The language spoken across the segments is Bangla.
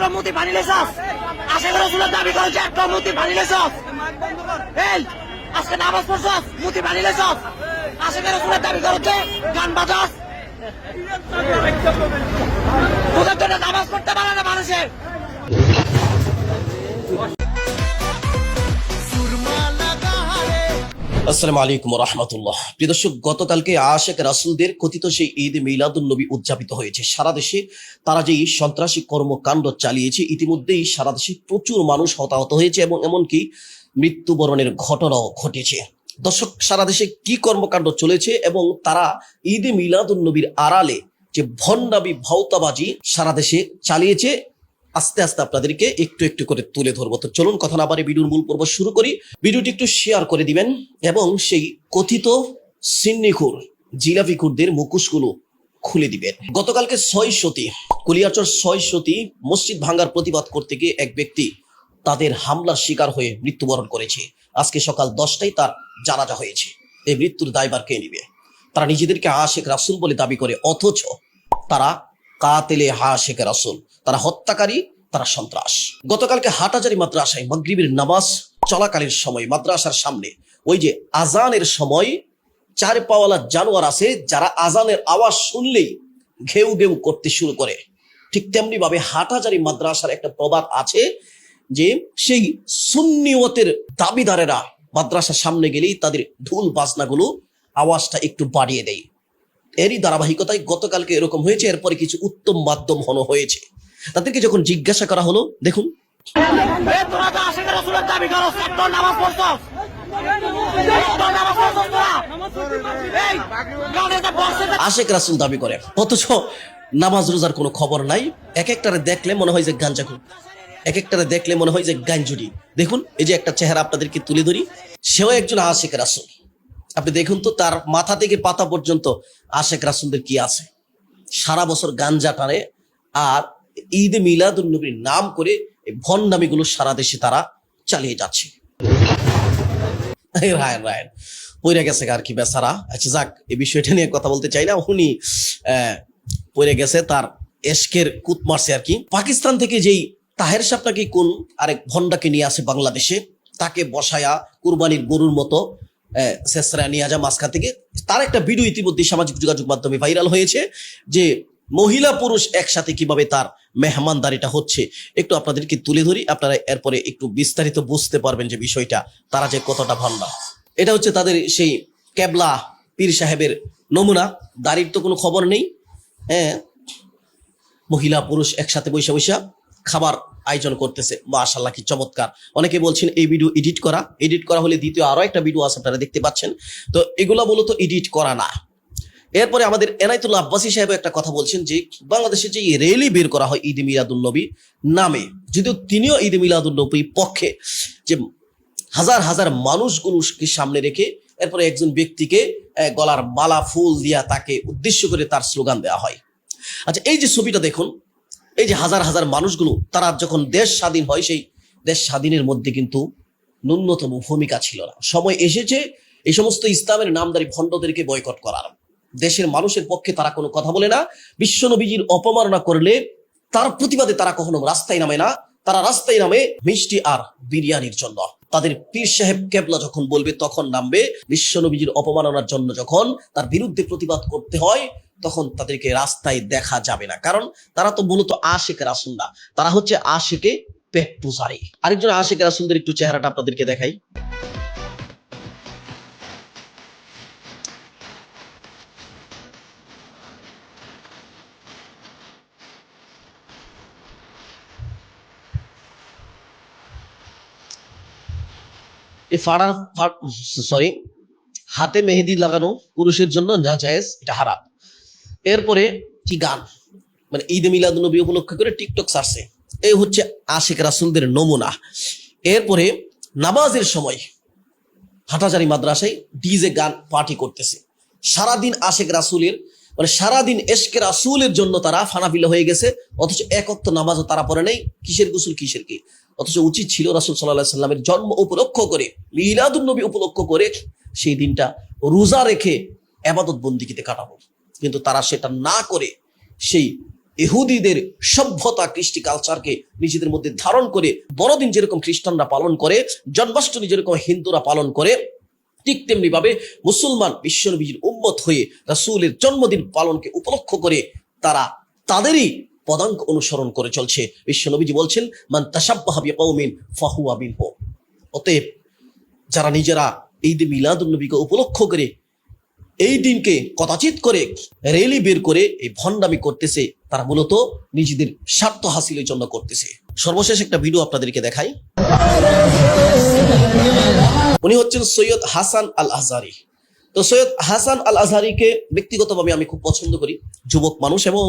একটা মুতি পানি লেছাস আশেখ রসুলের দাবি করো একটা মুতি পানি লেছাস এই, আজকে নামাজ পড়ছ মুতি পানি লেছাস আশেখ রসুলের দাবি করো যে গান বাজাস। তোদের জন্য নামাজ পড়তে পারে না মানুষের। আসসালামু আলাইকুম রহমতুল্লাহ প্রিয় দর্শক, গতকালকে আশেক রাসুলদের কথিত সেই ঈদ মিলাদুল নবী উদযাপিত হয়েছে। সারা দেশে তারা যে সন্ত্রাসী কর্মকাণ্ড চালিয়েছে, ইতিমধ্যেই সারা দেশে প্রচুর মানুষ হতাহত হয়েছে এবং এমনকি মৃত্যুবরণের ঘটনাও ঘটেছে। দর্শক, সারা দেশে কি কর্মকাণ্ড চলেছে এবং তারা ঈদ মিলাদুল নবীর আড়ালে যে ভণ্ডাবি ভাওতাবাজি সারা দেশে চালিয়েছে আস্তে আস্তে আপনাদেরকে একটু একটু করে তুলে ধরবো। তো চলুন কথা না পারে ভিডিওর মূল পর্ব শুরু করি। ভিডিওটি একটু শেয়ার করে দিবেন এবং সেই কথিত সিন্নিখুর জিলাপিখুরদের মুখোশগুলো খুলে দিবেন। গতকালকে ছয় সতী কুলিয়াচর ছয় সতী মসজিদ ভাঙ্গার প্রতিবাদ করতে গিয়ে এক ব্যক্তি তাদের হামলার শিকার হয়ে মৃত্যুবরণ করেছে। আজকে সকাল দশটায় তার জানাজা হয়েছে। এই মৃত্যুর দায়বার কে নিবে? তারা নিজেদেরকে আশেখ রাসুল বলে দাবি করে, অথচ তারা কাতেলে হা শেখ রাসুল। তারা হত্যাকারী, তারা সন্ত্রাস। গতকালকে হাটাজারি মাদ্রাসায় মাগরিবের নামাজ চলাকালীন সময় মাদ্রাসার সামনে ওই যে আজানের সময় চার পাওয়ালা জানোয়ার আছে, যারা আজানের আওয়াজ শুনলেই ঘেউ ঘেউ করতে শুরু করে। ঠিক তেমনি ভাবে হাটাজারি মাদ্রাসার একটা প্রবাদ আছে যে সেই সুন্নিয়তের দাবিদারেরা মাদ্রাসার সামনে গেলেই তাদের ঢোল বাজনাগুলো আওয়াজটা একটু বাড়িয়ে দেয়। এরই ধারাবাহিকতায় গতকালকে এরকম হয়েছে, এরপরে কিছু উত্তম মাধ্যম হন হয়েছে। তাদেরকে যখন জিজ্ঞাসা করা হলো, দেখুন। আশেক রাসুল দাবি করে, অথচ নামাজ রোজার কোনো খবর নাই। এক একটারে দেখলে মনে হয় যে গাঞ্জা খুব এক একটারে দেখলে মনে হয় যে গাঞ্জুরি। দেখুন, এই যে একটা চেহারা আপনাদেরকে তুলে ধরি, সেও একজন আশেক রাসুল। আপনি দেখুন তো, তার মাথা থেকে পাতা পর্যন্ত আশেক রাসুলদের কি আছে? সারা বছর গাঞ্জা টানে আর ঈদ মিলাদুল নবীর নাম করে ভণ্ডামিগুলো সারা দেশে তারা চালিয়ে যাচ্ছে। রায় রায় পড়ে গেছে আর কি বেচারা। আচ্ছা যাক, এই বিষয়টা নিয়ে কথা বলতে চাই না। উনি পড়ে গেছে, তার এশকের কুত মারছে আর কি। পাকিস্তান থেকে যেই তাহের সাহ নাকি কোন আরেক ভন্ডাকে নিয়ে আসে বাংলাদেশে, তাকে বসায়া কুরবানির গরুর মতো শেষরা নিয়ে যা মাঝখা থেকে। তার একটা ভিডিও ইতিমধ্যে সামাজিক যোগাযোগ মাধ্যমে ভাইরাল হয়েছে যে মহিলা পুরুষ একসাথে কীভাবে তার মেহমানদারিটা হচ্ছে। একটু আপনাদেরকে তুলে ধরি, আপনারা এরপরে একটু বিস্তারিত বুঝতে পারবেন যে বিষয়টা, তারা যে কতটা ভান্ডা এটা হচ্ছে তাদের সেই কেবলা পীর সাহেবের নমুনা। দাড়ির তো কোনো খবর নেই হ্যাঁ? মহিলা, পুরুষ একসাথে বৈশা বৈশা খাবার আয়োজন করতেছে। মাশাল্লাহ কি চমৎকার। অনেকে বলছেন এই ভিডিও এডিট করা। এডিট করা হলে দ্বিতীয় আরও একটা ভিডিও আছে, আপনারা দেখতে পাচ্ছেন। তো এগুলা মূলত এডিট করা না। এরপরে আমাদের এনায়তুল্লাহ আব্বাসী সাহেব একটা কথা বলছেন যে বাংলাদেশে যে রেলি বের করা হয় ঈদ মিলাদুল নবী নামে, যদিও তিনিও ঈদ মিলাদুল নবী পক্ষে, যে হাজার হাজার মানুষগুলোকে সামনে রেখে এরপরে একজন ব্যক্তিকে গলার মালা, ফুল দিয়া তাকে উদ্দেশ্য করে তার স্লোগান দেওয়া হয়। আচ্ছা এই যে ছবিটা দেখুন, এই যে হাজার হাজার মানুষগুলো, তারা যখন দেশ স্বাধীন হয়, সেই দেশ স্বাধীনের মধ্যে কিন্তু ন্যূনতম ভূমিকা ছিল না। সময় এসেছে, এই সমস্ত ইসলামের নামদারি ভণ্ডদেরকে বয়কট করার। দেশের মানুষের পক্ষে তারা কোনো কথা বলে না। বিশ্বনবীজির অপমাননা করলে তার প্রতিবাদে তারা কখনো রাস্তায় নামে না। তারা রাস্তায় নামে মিষ্টি আর বিরিয়ানির জন্য। তাদের পীর সাহেব কেবলা যখন বলবে, তখন নামবে। বিশ্বনবীজির অপমাননার জন্য যখন তার বিরুদ্ধে প্রতিবাদ করতে হয়, তখন তাদেরকে রাস্তায় দেখা যাবে না। কারণ তারা তো মূলত আশেক রাসুল না। তারা হচ্ছে আশেকে পেট পুজারি। আরেকজন আশেক রাসুলদের একটু চেহারাটা আপনাদেরকে দেখাই। এই ফাড়া সরি, হাতে মেহেদি লাগানো পুরুষের জন্য না জায়েজ এটা হারাম। এরপরে কি গান? মানে ঈদ মিলাদ নবী উপলক্ষ করে টিকটক সারছে। এই হচ্ছে আশিক রাসুলদের নমুনা। এরপরে নামাজের সময় হাটাজারি মাদ্রাসায় ডিজে গান পার্টি করতেছে। সারাদিন আশেক রাসুলের মানে সারাদিন এশকে রাসুলের জন্য তারা ফানাফিলা হয়ে গেছে, অথচ একত্র নামাজও তারা পড়ে নেই। কিসের গুসুল, কিসের কি? অথচ উচিত ছিল রাসুল সাল্লাহ সাল্লামের জন্ম উপলক্ষ করে মিলাদুল নবী উপলক্ষ করে সেই দিনটা রোজা রেখে আবাদত বন্দিকিতে কাটাবো। কিন্তু তারা সেটা না করে সেই এহুদিদের সভ্যতা, কৃষ্টি কালচারকে নিজেদের মধ্যে ধারণ করে, বড়দিন যেরকম খ্রিস্টানরা পালন করে, জন্মাষ্টমী যেরকম হিন্দুরা পালন করে, ঠিক তেমনি ভাবে মুসলমান বিশ্বনবীর উম্মত হয়ে রাসূলের জন্মদিন পালনকে উপলক্ষ করে তারা তাদেরই পদাঙ্ক অনুসরণ করে চলছে। বিশ্বনবীজি বলছেন, মান তাসাব্বাহা বিকৌমিন ফাহুয়া অতএব যারা নিজেরা ঈদ মিলাদুন নবীকে উপলক্ষ করে এই দিনকে কদাচিত করে রেলি বের করে এই ভণ্ডামি করতেছে, তারা মূলত নিজেদের স্বার্থ হাসিলের জন্য করতেছে। সর্বশেষ একটা ভিডিও আপনাদেরকে দেখাই। উনি হচ্ছেন সৈয়দ হাসান আল আজহারি তো সৈয়দ হাসান আল আজহারিকে ব্যক্তিগতভাবে আমি খুব পছন্দ করি। যুবক মানুষ এবং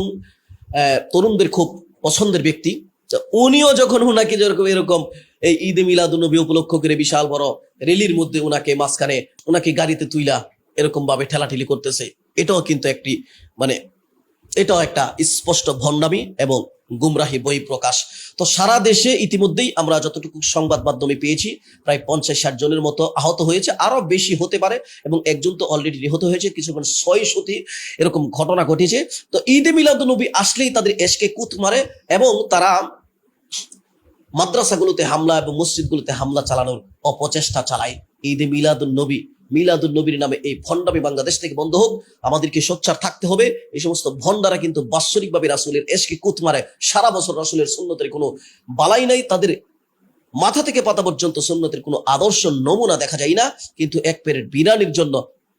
তরুণদের খুব পছন্দের ব্যক্তি। উনিও যখন ওনাকে যেরকম এরকম এই ঈদ মিলাদুনবী উপলক্ষ করে বিশাল বড় রেলির মধ্যে উনাকে মাঝখানে ওনাকে গাড়িতে তুইলা এরকম ভাবে ঠেলাঠেলি করতেছে। এটাও কিন্তু একটি মানে এটাও একটা স্পষ্ট ভণ্ডামি এবং গুমরাহি বই প্রকাশ। তো সারা দেশে ইতিমধ্যেই আমরা যতটুকু সংবাদ মাধ্যমে পেয়েছি, প্রায় পঞ্চাশ ষাট জনের মতো আহত হয়েছে আরও বেশি হতে পারে এবং একজন তো অলরেডি নিহত হয়েছে, কিছুক্ষণ ছয় শতী এরকম ঘটনা ঘটেছে। তো ঈদে মিলাদুনবী আসলেই তাদের এসকে কুত মারে এবং তারা মাদ্রাসাগুলোতে হামলা এবং মসজিদগুলোতে হামলা চালানোর অপচেষ্টা চালায়। ঈদে মিলাদুন নবী মিলাদুন নবীর নামে এই ভণ্ডামি বাংলাদেশ থেকে বন্ধ হোক, আমাদেরকে সোচ্চার থাকতে হবে। এই সমস্ত ভণ্ডারা কিন্তু বাৎসরিকভাবে রাসুলের এসকে কুত মারে। সারা বছর রাসুলের সুন্নতের কোনো বালাই নাই। তাদের মাথা থেকে পাতা পর্যন্ত সুন্নতের কোনো আদর্শ নমুনা দেখা যায় না। কিন্তু এক পেরের বিরানির জন্য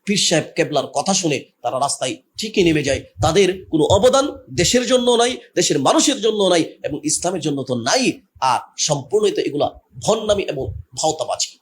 পীর সাহেব কেবলার কথা শুনে তারা রাস্তায় ঠিকই নেমে যায়। তাদের কোনো অবদান দেশের জন্য নাই, দেশের মানুষের জন্য নাই এবং ইসলামের জন্য তো নাই। আর সম্পূর্ণই তো এগুলা ভণ্ডামি এবং ভাওতাবাজি।